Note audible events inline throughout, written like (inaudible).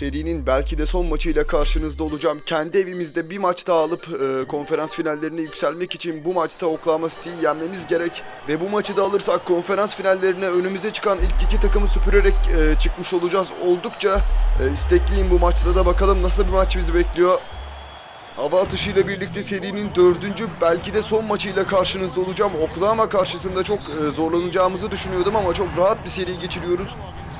serinin belki de son maçıyla karşınızda olacağım. Kendi evimizde bir maç daha alıp e, konferans finallerine yükselmek için bu maçta Oklahoma City'yi yenmemiz gerek. Ve bu maçı da alırsak konferans finallerine önümüze çıkan ilk iki takımı süpürerek e, çıkmış olacağız. Oldukça e, istekliyim bu maçta da bakalım nasıl bir maç bizi bekliyor. Hava atışıyla birlikte serinin dördüncü belki de son maçıyla karşınızda olacağım. Oklahoma karşısında çok e, zorlanacağımızı düşünüyordum ama çok rahat bir seri geçiriyoruz.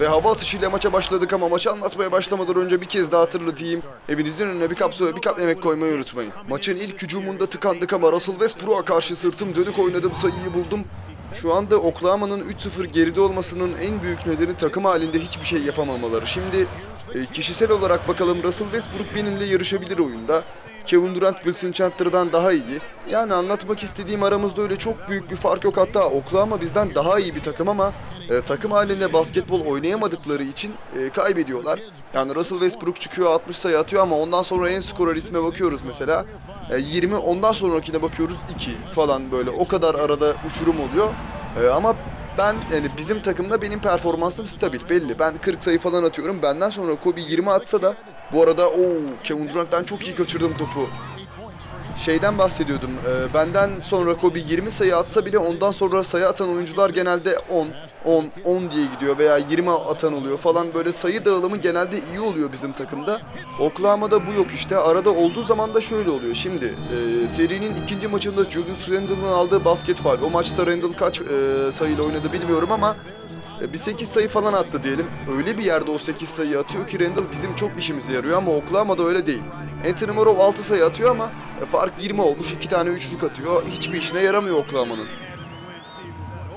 Ve hava atışıyla maça başladık ama maçı anlatmaya başlamadan önce bir kez daha hatırlatayım. Evinizin önüne bir kap su ve bir kap yemek koymayı unutmayın. Maçın ilk hücumunda tıkandık ama Russell Westbrook'a karşı sırtım dönük oynadım sayıyı buldum. Şu anda Oklahoma'nın 3-0 geride olmasının en büyük nedeni takım halinde hiçbir şey yapamamaları. Şimdi e, kişisel olarak bakalım Russell Westbrook benimle yarışabilir oyunda. Kevin Durant Wilson Chandler'dan daha iyi. Yani anlatmak istediğim aramızda öyle çok büyük bir fark yok. Hatta Oklahoma bizden daha iyi bir takım ama e, takım halinde basketbol oynayamadıkları için e, kaybediyorlar. Yani Russell Westbrook çıkıyor 60 sayı atıyor ama ondan sonra en skorer isme bakıyoruz mesela. E, 20 ondan sonrakine bakıyoruz 2 falan böyle. O kadar arada uçurum oluyor. E, ama ben yani bizim takımda benim performansım stabil belli. Ben 40 sayı falan atıyorum. Benden sonra Kobe 20 atsa da bu arada o Kevin Durant'tan çok iyi kaçırdım topu. Şeyden bahsediyordum. e, benden sonra Kobe 20 sayı atsa bile ondan sonra sayı atan oyuncular genelde 10, 10, 10 diye gidiyor veya 20 atan oluyor falan böyle sayı dağılımı genelde iyi oluyor bizim takımda. Oklahoma'da bu yok işte. Arada olduğu zaman da şöyle oluyor. Şimdi e, serinin ikinci maçında Julius Randle'ın aldığı basket faul. O maçta Randle kaç e, sayıyla oynadı bilmiyorum ama e, bir 8 sayı falan attı diyelim. Öyle bir yerde o 8 sayı atıyor ki Randall bizim çok işimize yarıyor ama Oklahoma'da öyle değil. Anthony Morrow 6 sayı atıyor ama e, fark 20 olmuş. 2 tane üçlük atıyor. Hiçbir işine yaramıyor Oklahoma'nın.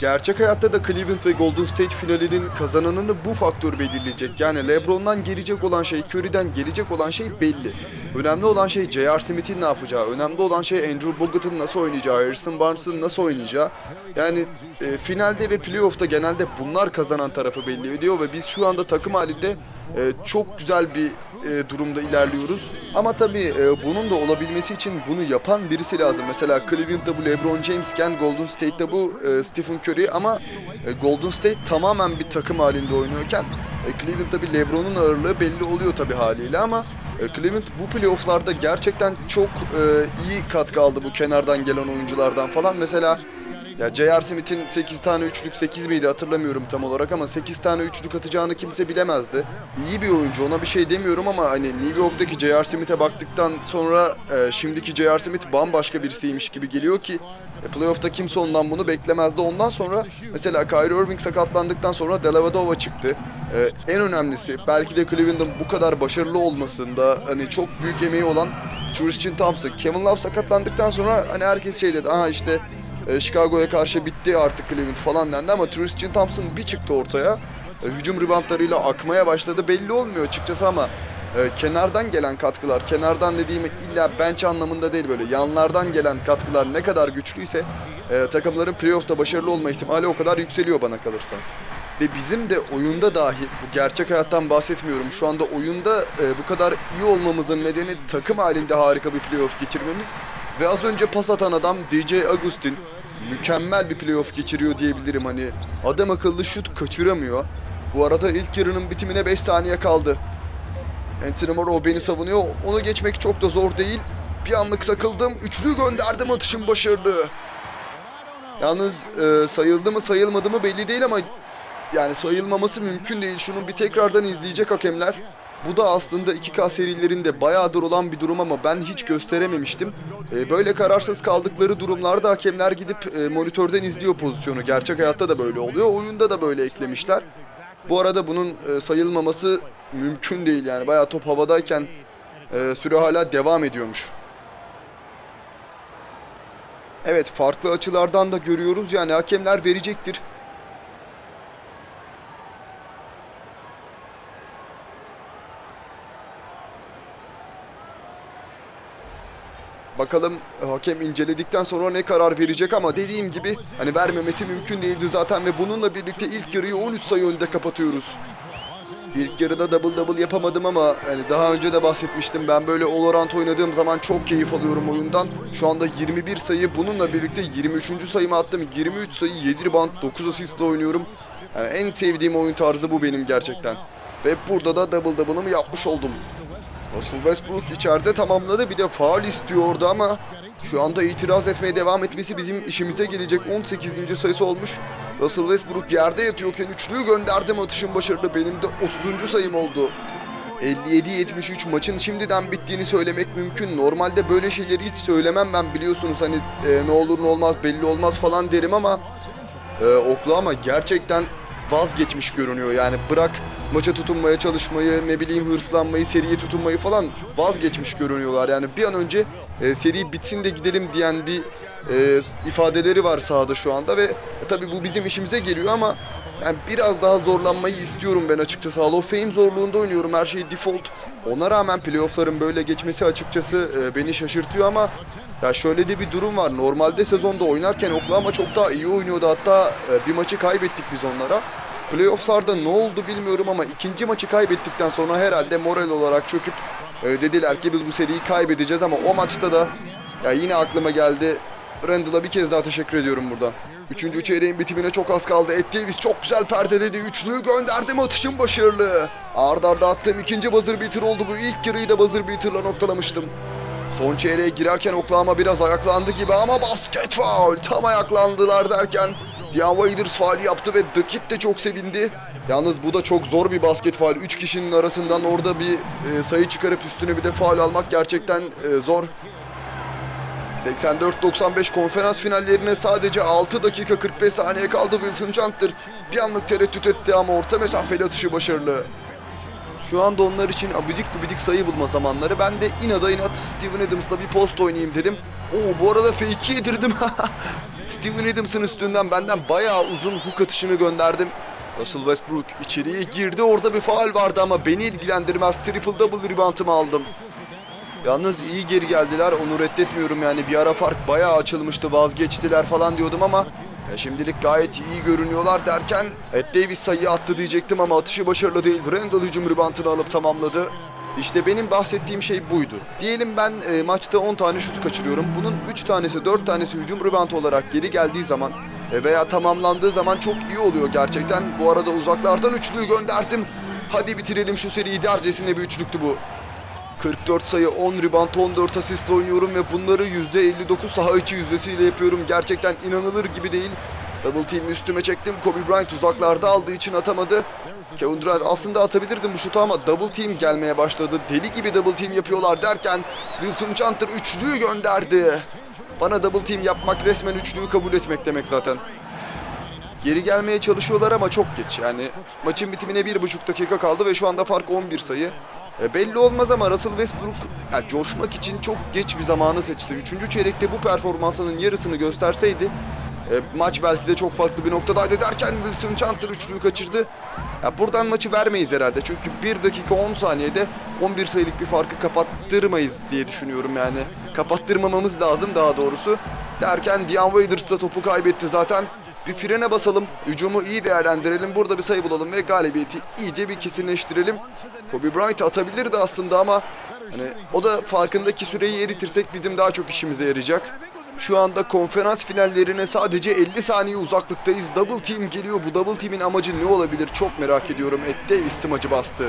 Gerçek hayatta da Cleveland ve Golden State finalinin kazananını bu faktör belirleyecek. Yani LeBron'dan gelecek olan şey, Curry'den gelecek olan şey belli. Önemli olan şey J.R. Smith'in ne yapacağı, önemli olan şey Andrew Bogut'un nasıl oynayacağı, Harrison Barnes'ın nasıl oynayacağı. Yani e, finalde ve playoff'ta genelde bunlar kazanan tarafı belli ediyor ve biz şu anda takım halinde e, çok güzel bir e, durumda ilerliyoruz. Ama tabii e, bunun da olabilmesi için bunu yapan birisi lazım. Mesela Cleveland'da bu LeBron James'ken Golden State'de bu e, Stephen Curry ama e, Golden State tamamen bir takım halinde oynuyorken e, Cleveland'da bir LeBron'un ağırlığı belli oluyor tabii haliyle ama e, Cleveland bu playoff'larda gerçekten çok e, iyi katkı aldı bu kenardan gelen oyunculardan falan. Mesela ya J.R. Smith'in 8 tane üçlük 8 miydi hatırlamıyorum tam olarak ama 8 tane üçlük atacağını kimse bilemezdi. İyi bir oyuncu ona bir şey demiyorum ama hani New York'taki J.R. Smith'e baktıktan sonra e, şimdiki J.R. Smith bambaşka birisiymiş gibi geliyor ki e, playoff'ta kimse ondan bunu beklemezdi. Ondan sonra mesela Kyrie Irving sakatlandıktan sonra Delavadova çıktı. E, en önemlisi belki de Cleveland'ın bu kadar başarılı olmasında hani çok büyük emeği olan Tristan Thompson. Kevin Love sakatlandıktan sonra hani herkes şey dedi. Aha işte e, Chicago'ya karşı bitti artık Cleveland falan dendi ama Tristan Thompson bir çıktı ortaya. E, hücum reboundlarıyla akmaya başladı. Belli olmuyor açıkçası ama e, kenardan gelen katkılar, kenardan dediğim illa bench anlamında değil böyle yanlardan gelen katkılar ne kadar güçlüyse e, takımların playoff'ta başarılı olma ihtimali o kadar yükseliyor bana kalırsa. Ve bizim de oyunda dahi, bu gerçek hayattan bahsetmiyorum. Şu anda oyunda e, bu kadar iyi olmamızın nedeni takım halinde harika bir playoff geçirmemiz. Ve az önce pas atan adam DJ Agustin mükemmel bir playoff geçiriyor diyebilirim hani. Adam akıllı şut kaçıramıyor. Bu arada ilk yarının bitimine 5 saniye kaldı. Anthony Morrow beni savunuyor. Onu geçmek çok da zor değil. Bir anlık sakıldım. Üçlü gönderdim atışım başarılı. Yalnız e, sayıldı mı sayılmadı mı belli değil ama yani sayılmaması mümkün değil. Şunun bir tekrardan izleyecek hakemler. Bu da aslında 2K serilerinde bayağıdır olan bir durum ama ben hiç gösterememiştim. E, böyle kararsız kaldıkları durumlarda hakemler gidip e, monitörden izliyor pozisyonu. Gerçek hayatta da böyle oluyor. Oyunda da böyle eklemişler. Bu arada bunun e, sayılmaması mümkün değil yani. Bayağı top havadayken e, süre hala devam ediyormuş. Evet farklı açılardan da görüyoruz yani hakemler verecektir. Bakalım e, hakem inceledikten sonra ne karar verecek ama dediğim gibi hani vermemesi mümkün değildi zaten ve bununla birlikte ilk yarıyı 13 sayı önde kapatıyoruz. İlk yarıda double double yapamadım ama hani daha önce de bahsetmiştim ben böyle Valorant oynadığım zaman çok keyif alıyorum oyundan. Şu anda 21 sayı bununla birlikte 23. sayımı attım. 23 sayı 7 rebound 9 asistle oynuyorum. Yani en sevdiğim oyun tarzı bu benim gerçekten. Ve burada da double double'ımı yapmış oldum. Russell Westbrook içeride tamamladı. Bir de faul istiyordu ama şu anda itiraz etmeye devam etmesi bizim işimize gelecek 18. sayısı olmuş. Russell Westbrook yerde yatıyorken üçlüyü gönderdim atışın başarılı. Benim de 30. sayım oldu. 57-73 maçın şimdiden bittiğini söylemek mümkün. Normalde böyle şeyleri hiç söylemem ben biliyorsunuz hani e, ne olur ne olmaz belli olmaz falan derim ama e, Oklahoma gerçekten vazgeçmiş görünüyor. Yani bırak maça tutunmaya çalışmayı, ne bileyim hırslanmayı, seriye tutunmayı falan vazgeçmiş görünüyorlar. Yani bir an önce e, seri bitsin de gidelim diyen bir e, ifadeleri var sahada şu anda ve e, tabii bu bizim işimize geliyor ama yani biraz daha zorlanmayı istiyorum ben açıkçası. Hall of Fame zorluğunda oynuyorum. Her şey default. Ona rağmen playoff'ların böyle geçmesi açıkçası e, beni şaşırtıyor ama ya şöyle de bir durum var. Normalde sezonda oynarken Oklahoma çok daha iyi oynuyordu. Hatta e, bir maçı kaybettik biz onlara. Playoff'larda ne oldu bilmiyorum ama ikinci maçı kaybettikten sonra herhalde moral olarak çöküp e, dediler ki biz bu seriyi kaybedeceğiz ama o maçta da ya yine aklıma geldi. Randall'a bir kez daha teşekkür ediyorum buradan. Üçüncü çeyreğin bitimine çok az kaldı. Ed Davis çok güzel perdeledi. Üçlüyü gönderdim atışım başarılı. Arda arda attığım ikinci buzzer beater oldu bu. İlk yarıyı da buzzer beater'la noktalamıştım. Son çeyreğe girerken Oklahoma biraz ayaklandı gibi ama basket foul. Tam ayaklandılar derken Dion Waiters faali yaptı ve Kid de çok sevindi. Yalnız bu da çok zor bir basket faal. Üç kişinin arasından orada bir e, sayı çıkarıp üstüne bir de faal almak gerçekten e, zor. 84-95 konferans finallerine sadece 6 dakika 45 saniye kaldı Wilson Chandler. Bir anlık tereddüt etti ama orta mesafeli atışı başarılı. Şu anda onlar için abidik gubidik sayı bulma zamanları. Ben de inada inat Steven Adams'la bir post oynayayım dedim. Oo bu arada fake'i yedirdim. (laughs) Steven Adams'ın üstünden benden bayağı uzun hook atışını gönderdim. Russell Westbrook içeriye girdi. Orada bir faal vardı ama beni ilgilendirmez. Triple double reboundımı aldım. Yalnız iyi geri geldiler. Onu reddetmiyorum yani. Bir ara fark bayağı açılmıştı. Vazgeçtiler falan diyordum ama ya şimdilik gayet iyi görünüyorlar derken Ed Davis sayı attı diyecektim ama atışı başarılı değil. Randall hücum ribantını alıp tamamladı. İşte benim bahsettiğim şey buydu. Diyelim ben e, maçta 10 tane şut kaçırıyorum. Bunun 3 tanesi 4 tanesi hücum ribantı olarak geri geldiği zaman e, veya tamamlandığı zaman çok iyi oluyor gerçekten. Bu arada uzaklardan üçlüyü gönderdim. Hadi bitirelim şu seriyi dercesine bir üçlüktü bu. 44 sayı, 10 rebound, 14 asistle oynuyorum ve bunları %59 saha içi yüzdesiyle yapıyorum. Gerçekten inanılır gibi değil. Double team üstüme çektim. Kobe Bryant uzaklarda aldığı için atamadı. Kevin Durant aslında atabilirdim bu şutu ama double team gelmeye başladı. Deli gibi double team yapıyorlar derken Wilson Chandler üçlüyü gönderdi. Bana double team yapmak resmen üçlüyü kabul etmek demek zaten. Geri gelmeye çalışıyorlar ama çok geç. Yani maçın bitimine bir buçuk dakika kaldı ve şu anda fark 11 sayı. E, belli olmaz ama Russell Westbrook ya, coşmak için çok geç bir zamanı seçti. Üçüncü çeyrekte bu performansının yarısını gösterseydi e, maç belki de çok farklı bir noktadaydı derken Wilson Chandler üçlüyü kaçırdı. Ya, buradan maçı vermeyiz herhalde çünkü 1 dakika 10 saniyede 11 sayılık bir farkı kapattırmayız diye düşünüyorum yani. Kapattırmamamız lazım daha doğrusu. Derken Dion Waiters da topu kaybetti zaten. Bir frene basalım, hücumu iyi değerlendirelim, burada bir sayı bulalım ve galibiyeti iyice bir kesinleştirelim. Kobe Bryant atabilirdi aslında ama hani o da farkındaki süreyi eritirsek bizim daha çok işimize yarayacak. Şu anda konferans finallerine sadece 50 saniye uzaklıktayız. Double team geliyor. Bu double team'in amacı ne olabilir çok merak ediyorum. Ed Davis smacı bastı.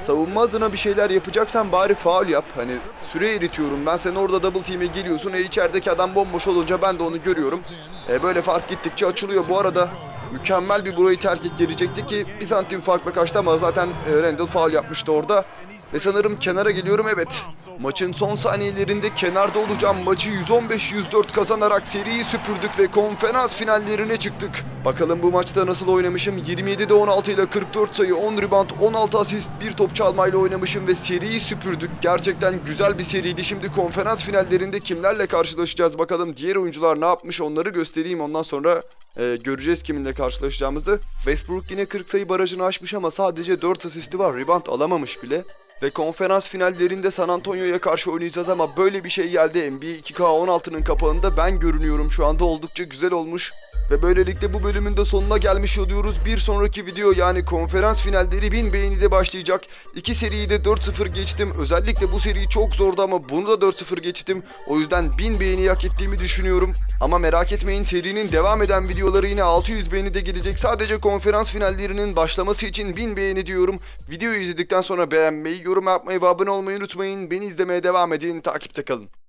Savunma adına bir şeyler yapacaksan bari faul yap. Hani süre eritiyorum. Ben sen orada double team'e geliyorsun. E içerideki adam bomboş olunca ben de onu görüyorum. E böyle fark gittikçe açılıyor. Bu arada mükemmel bir burayı terk et gelecekti ki bir santim farkla kaçtı ama zaten e, Randall faul yapmıştı orada. Ve sanırım kenara geliyorum evet. Maçın son saniyelerinde kenarda olacağım. Maçı 115-104 kazanarak seriyi süpürdük ve konferans finallerine çıktık. Bakalım bu maçta nasıl oynamışım? 27'de 16 ile 44 sayı, 10 rebound, 16 asist, bir top çalmayla oynamışım ve seriyi süpürdük. Gerçekten güzel bir seriydi. Şimdi konferans finallerinde kimlerle karşılaşacağız bakalım. Diğer oyuncular ne yapmış onları göstereyim. Ondan sonra e, göreceğiz kiminle karşılaşacağımızı. Westbrook yine 40 sayı barajını aşmış ama sadece 4 asisti var. Rebound alamamış bile. Ve konferans finallerinde San Antonio'ya karşı oynayacağız ama böyle bir şey geldi. NBA 2K16'nın kapağında ben görünüyorum şu anda oldukça güzel olmuş. Ve böylelikle bu bölümün de sonuna gelmiş oluyoruz. Bir sonraki video yani konferans finalleri 1000 beğenide başlayacak. İki seriyi de 4-0 geçtim. Özellikle bu seri çok zordu ama bunu da 4-0 geçtim. O yüzden 1000 beğeni hak ettiğimi düşünüyorum. Ama merak etmeyin serinin devam eden videoları yine 600 beğeni de gelecek. Sadece konferans finallerinin başlaması için 1000 beğeni diyorum. Videoyu izledikten sonra beğenmeyi, yorum yapmayı ve abone olmayı unutmayın. Beni izlemeye devam edin. Takipte kalın.